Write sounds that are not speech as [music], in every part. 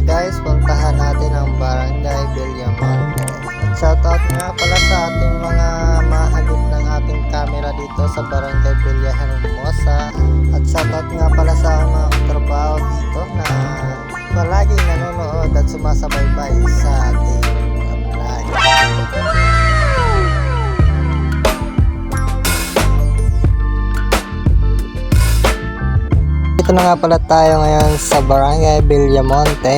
Tara guys, puntahan natin ang Barangay Villamonte. Shoutout nga pala sa ating mga maagit ng ating camera dito sa Barangay Villahermosa. At shoutout nga pala sa mga katrabaho dito na palaging nanonood at sumasabaybay sa ating vlog. Dito na nga pala tayo ngayon sa Barangay Villamonte.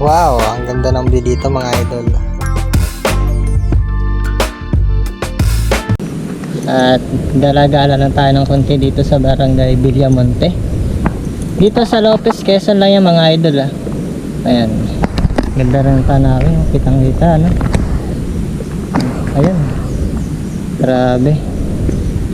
Wow, ang ganda ng view dito mga idol. At galagala lang tayo ng konti dito sa Barangay Villamonte. Dito sa Lopez, Quezon lang yung mga idol ah. Ayan. Ganda rin ang tanawin. Kitang kita ano. Ayan. Grabe.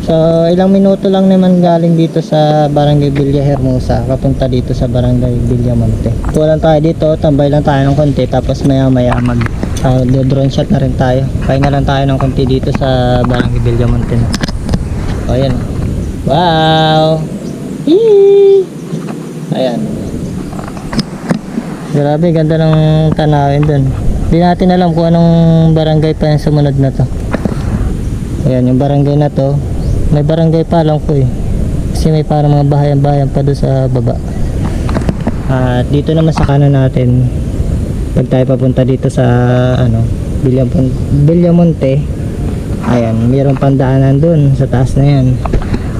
So, ilang minuto lang naman galing dito sa Barangay Villa Hermosa, papunta dito sa Barangay Villamonte. Tuwa lang tayo dito, tambay lang tayo ng konti, tapos maya maya mag uh, drone shot na rin tayo. Pahinga lang tayo ng konti dito sa Barangay Villamonte na. O, ayan. Wow! Hee! Ayan. Grabe, ganda ng tanawin dun. Hindi natin alam kung anong barangay pa yung sumunod na to. Ayan, yung barangay na to, may barangay pa lang ko eh. Kasi may parang mga bahayan-bahayan pa doon sa baba. At dito naman sa kanan natin, pag tayo papunta dito sa ano, Villamonte, ayan, mayroong pandaanan doon sa taas na yan.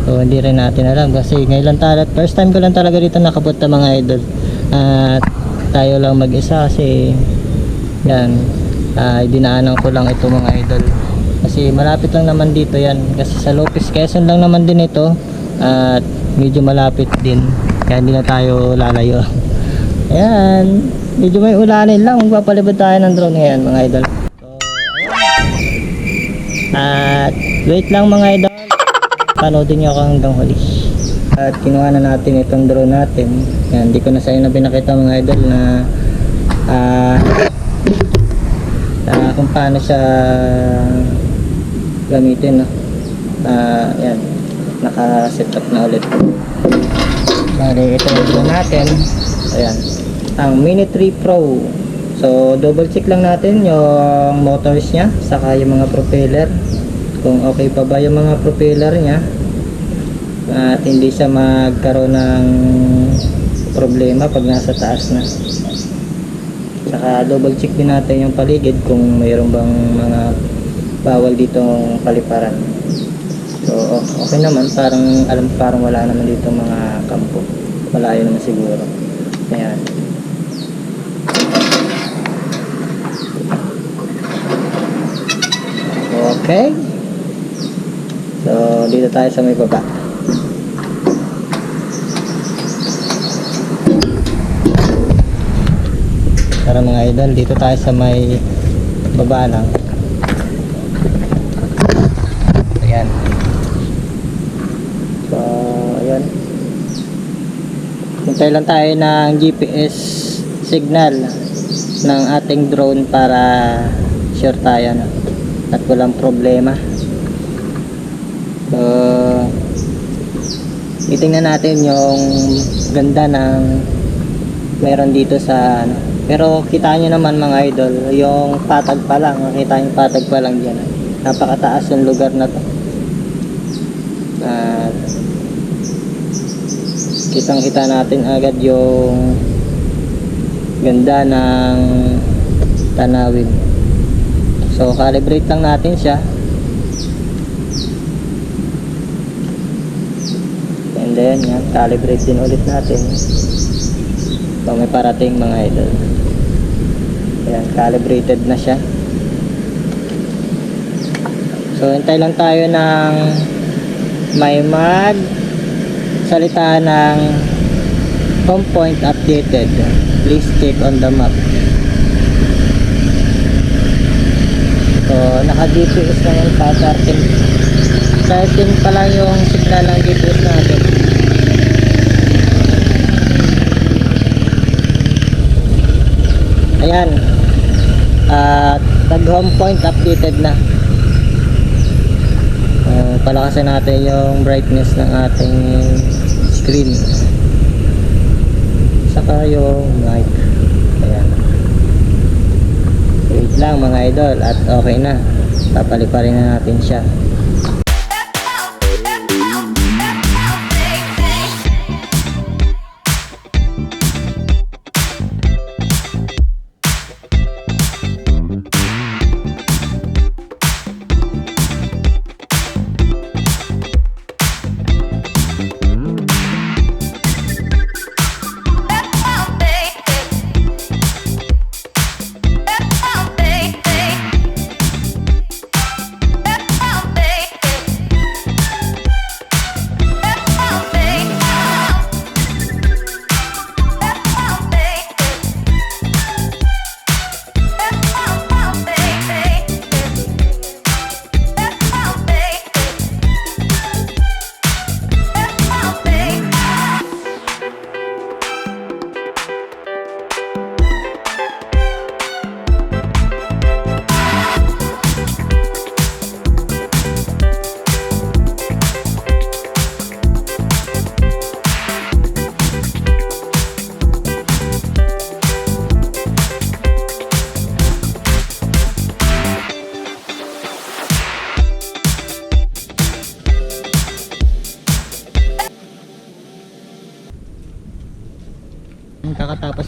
So hindi rin natin alam kasi ngayon lang talaga, first time ko lang talaga dito nakapunta mga idol. At tayo lang mag-isa kasi yan, ah, dinaanan ko lang ito mga idol kasi malapit lang naman dito yan. Kasi sa Lopez Quezon lang naman din ito. At medyo malapit din. Kaya hindi na tayo lalayo. [laughs] Ayan. Medyo may ulanin lang. Magpapalibad tayo ng drone ngayon mga idol. So, at wait lang mga idol. Panoodin nyo ako hanggang huli. At kinuha na natin itong drone natin. Yan, hindi ko na sa inyo na pinakita mga idol na ah ah, kung paano siya gamitin no? Ah, yan naka-set up na ulit. Bali, ito drone natin. Ayan. Ang Mini 3 Pro. So double check lang natin yung motors nya saka yung mga propeller. Kung okay pa ba yung mga propeller nya at hindi siya magkaroon ng problema pag nasa taas na. Saka double check din natin yung paligid kung mayroon bang mga bawal ditong paliparan so okay naman parang alam parang wala naman dito mga kampo. Malayo naman siguro. Ayan. Okay. So dito tayo sa may baba. Tara mga idol, dito tayo sa may baba lang. Ayan. So, ayan. Hintay lang tayo ng GPS signal ng ating drone para sure tayo na at walang problema. So, itingnan natin yung ganda ng meron dito sa ano. Pero kita nyo naman mga idol, yung patag pa lang, makita yung patag pa lang dyan. Napakataas yung lugar na to. At kitang kita natin agad yung ganda ng tanawin. So calibrate lang natin siya. And then yan, calibrate din ulit natin. So may parating mga idol. Ayan, calibrated na siya. So hintay lang tayo ng may mag salita ng home point updated. Please check on the map. So naka GPS na yun pa 13 13 pa lang yung signal ng GPS natin. Ayan. At nag home point updated na. Uh, palakasin natin yung brightness ng ating green. Saka yung white ayan. Wait lang mga idol at okay na. Papaliparin na natin siya.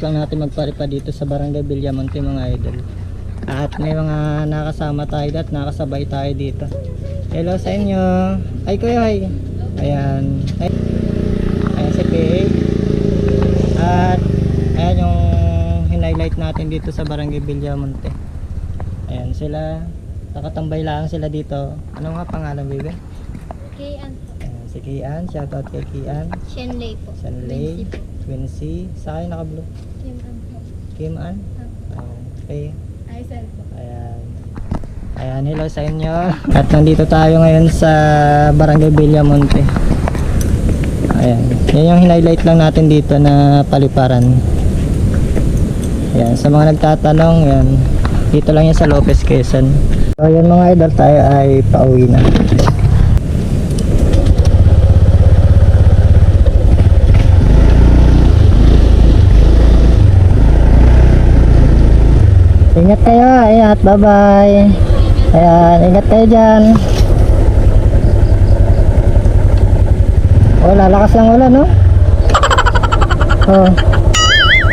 Kakatapos lang natin magparipa dito sa Barangay Villamonte mga idol. At may mga nakasama tayo at nakasabay tayo dito. Hello sa inyo. Ay kuya ay. Ayan. Ay. Ayan si PA. At ayan yung hinighlight natin dito sa Barangay Villamonte. Ayan sila. Nakatambay lang sila dito. Ano nga pangalan, baby? Po. Ayan, si Kian. Shoutout kay Kian. Shenlei po. Sanlay. Quincy. Sa akin naka-blue. Kim Ann po. Kim Ann. Ayan. Okay. Ayan. Ayan, hello sa inyo. At nandito tayo ngayon sa Barangay Villamonte. Ayan. Yan yung highlight lang natin dito na paliparan. Ayan, sa mga nagtatanong, yan. Dito lang yan sa Lopez Quezon. So, yan mga idol, tayo ay pauwi na. Ingat kayo, ingat, bye-bye. Ayan, ingat kayo dyan. Oh, lalakas ng ulan, no? Oh.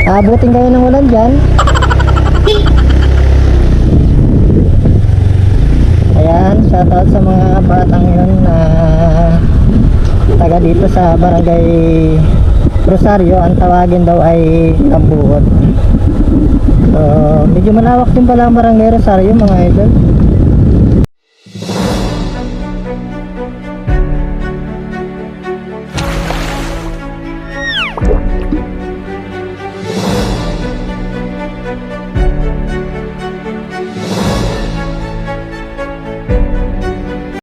Abutin kayo ng ulan dyan. Ayan, shoutout sa mga batang yun na taga dito sa barangay Rosario. Ang tawagin daw ay Kambuot. So, medyo malawak din pala ang barangay Rosario mga idol.